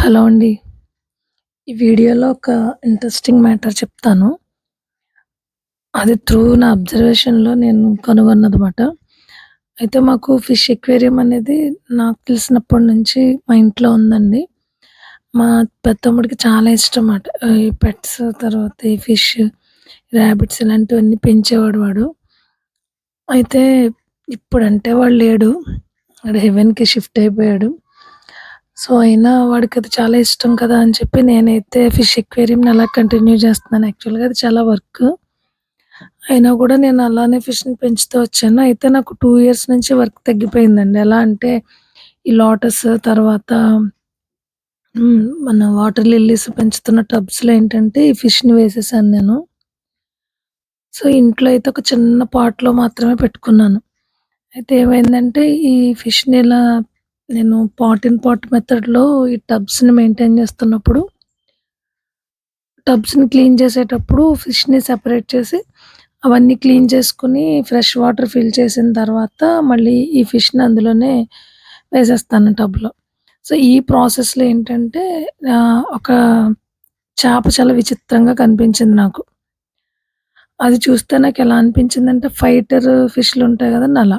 Hello అండి. ఈ వీడియోలో ఒక ఇంట్రెస్టింగ్ మ్యాటర్ చెప్తాను. అది త్రూ నా అబ్జర్వేషన్‌లో నేను కనుగొన్నదన్నమాట అయితే మాకు ఫిష్ ఎక్వేరియం అనేది నాకు తెలిసినప్పటి నుంచి మా ఇంట్లో ఉందండి. మా పెద్దమ్ముడికి చాలా ఇష్టం మాట. ఈ పెట్స్ తర్వాత ఈ ఫిష్, ర్యాబిట్స్ ఇలాంటివన్నీ పెంచేవాడు వాడు. అయితే ఇప్పుడంటే వాడు లేడు. వాడు హెవెన్‌కి షిఫ్ట్ అయిపోయాడు. సో, అయినా వాడికి అది చాలా ఇష్టం కదా! అని చెప్పి నేనైతే ఫిష్ ఎక్వేరియంని అలా కంటిన్యూ చేస్తున్నాను. యాక్చువల్‌గా అది చాలా వర్క్. అయినా కూడా నేను అలానే ఫిష్‌ని పెంచుతూ వచ్చాను. అయితే నాకు టూ ఇయర్స్ నుంచి వర్క్ తగ్గిపోయిందండి. ఎలా అంటే ఈ లోటస్ తర్వాత మన వాటర్ లిల్లీస్ పెంచుతున్న టబ్స్‌లో ఏంటంటే ఈ ఫిష్‌ని వేసేసాను నేను. సో, ఇంట్లో అయితే ఒక చిన్న పాట్‌లో మాత్రమే పెట్టుకున్నాను. అయితే ఏమైందంటే ఈ ఫిష్‌ని ఇలా నేను పాట్ ఇన్ పాట్ మెథడ్‌లో ఈ టబ్స్‌ని మెయింటైన్ చేస్తున్నప్పుడు టబ్స్‌ని క్లీన్ చేసేటప్పుడు ఫిష్‌ని సెపరేట్ చేసి అవన్నీ క్లీన్ చేసుకొని ఫ్రెష్ వాటర్ ఫిల్ చేసిన తర్వాత మళ్ళీ ఈ ఫిష్‌ని అందులోనే వేసేస్తాను టబ్‌లో. సో, ఈ ప్రాసెస్‌లో ఏంటంటే ఒక చేప చాలా విచిత్రంగా కనిపించింది నాకు. అది చూస్తే నాకు ఎలా అనిపించిందంటే ఫైటర్ ఫిష్లు ఉంటాయి కదండి అలా.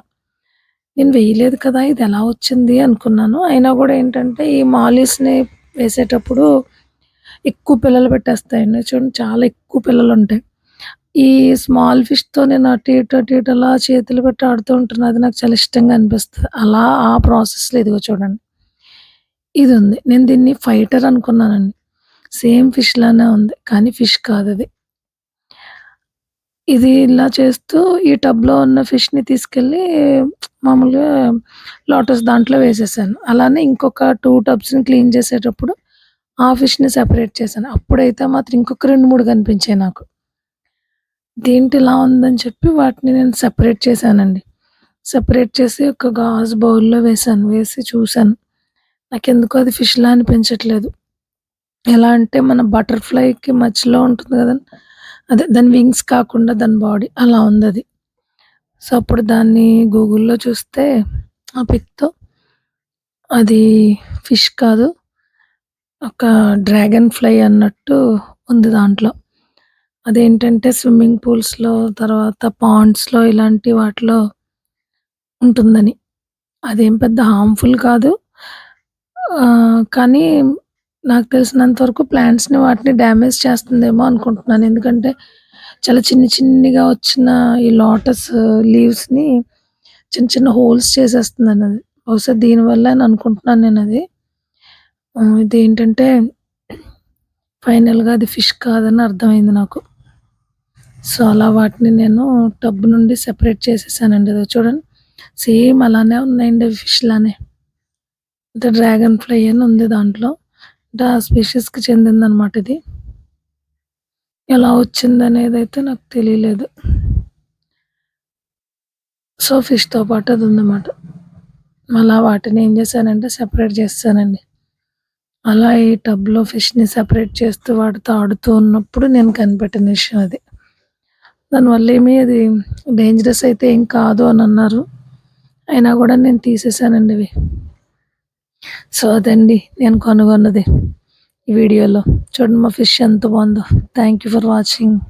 నేను వేయలేదు కదా! ఇది ఎలా వచ్చింది అనుకున్నాను. అయినా కూడా ఏంటంటే ఈ మాలీస్‌ని వేసేటప్పుడు ఎక్కువ పిల్లలు పెట్టేస్తాయండి. చూడండి చాలా ఎక్కువ పిల్లలు ఉంటాయి ఈ స్మాల్ ఫిష్‌తో నేను అటు ఇటు, అటు ఇటు అలా చేతులు పెట్టి ఆడుతూ ఉంటాను. అది నాకు చాలా ఇష్టంగా అనిపిస్తుంది అలా ఆ ప్రాసెస్‌లో ఇదిగో చూడండి. ఇది ఉంది నేను దీన్ని ఫైటర్ అనుకున్నానండి. సేమ్ ఫిష్ లానే ఉంది. కానీ ఫిష్ కాదు అది ఇది ఇలా చేస్తూ ఈ టబ్‌లో ఉన్న ఫిష్‌ని తీసుకెళ్ళి మామూలుగా లోటస్ దాంట్లో వేసేసాను. అలానే ఇంకొక టూ టబ్స్‌ని క్లీన్ చేసేటప్పుడు ఆ ఫిష్‌ని సెపరేట్ చేశాను. అప్పుడైతే మాత్రం ఇంకొక 2, 3 కనిపించాయి నాకు. దేంటి ఇలా ఉందని చెప్పి వాటిని నేను సెపరేట్ చేశానండి. సెపరేట్ చేసి ఒక గాజు బౌల్‌లో వేశాను. వేసి చూసాను. నాకెందుకో అది ఫిష్‌లా అనిపించట్లేదు. ఎలా అంటే మన బటర్‌ఫ్లైకి మధ్యలో ఉంటుంది కదండి అదే దాని వింగ్స్ కాకుండా దాని బాడీ అలా ఉంది అది సో, అప్పుడు దాన్ని గూగుల్‌లో చూస్తే ఆ పిక్‌తో అది ఫిష్ కాదు. ఒక డ్రాగన్ ఫ్లై అన్నట్టు ఉంది దాంట్లో. అదేంటంటే స్విమ్మింగ్ పూల్స్‌లో తర్వాత పాండ్స్‌లో ఇలాంటి వాటిలో ఉంటుందని. అదేం పెద్ద హార్మ్‌ఫుల్ కాదు. కానీ నాకు తెలిసినంత వరకు ప్లాంట్స్‌ని వాటిని డ్యామేజ్ చేస్తుందేమో అనుకుంటున్నాను. ఎందుకంటే చాలా చిన్ని చిన్నిగా వచ్చిన ఈ లోటస్ లీవ్స్‌ని చిన్న చిన్న హోల్స్ చేసేస్తుందన్నది. బహుశా దీనివల్ల అని అనుకుంటున్నాను నేను అది ఇదేంటంటే ఫైనల్‌గా అది ఫిష్ కాదని అర్థమైంది నాకు. సో, అలా వాటిని నేను టబ్ నుండి సెపరేట్ చేసేసానండి. అది చూడండి. సేమ్ అలానే ఉన్నాయండి అవి ఫిష్ లానే. అంటే డ్రాగన్ ఫ్లై అని ఉంది దాంట్లో. అంటే ఆ స్పీషీస్కి చెందిందనమాట ఇది. ఎలా వచ్చిందనేదైతే నాకు తెలియలేదు. సో, ఫిష్‌తో పాటు అది ఉందన్నమాట అలా వాటిని ఏం చేశానంటే సెపరేట్ చేస్తానండి అలా ఈ టబ్‌లో ఫిష్‌ని సెపరేట్ చేస్తూ వాటితో ఆడుతూ ఉన్నప్పుడు నేను కనిపెట్టిన విషయం అది. దానివల్ల ఏమీ అది డేంజరస్ అయితే ఏం కాదు అని అన్నారు అయినా కూడా నేను తీసేసానండి ఇవి సో, అదండి నేను కనుగొన్నది ఈ వీడియోలో. చూడండి మా ఫిష్ ఎంత బాగుందో థ్యాంక్ యూ ఫర్ వాచింగ్.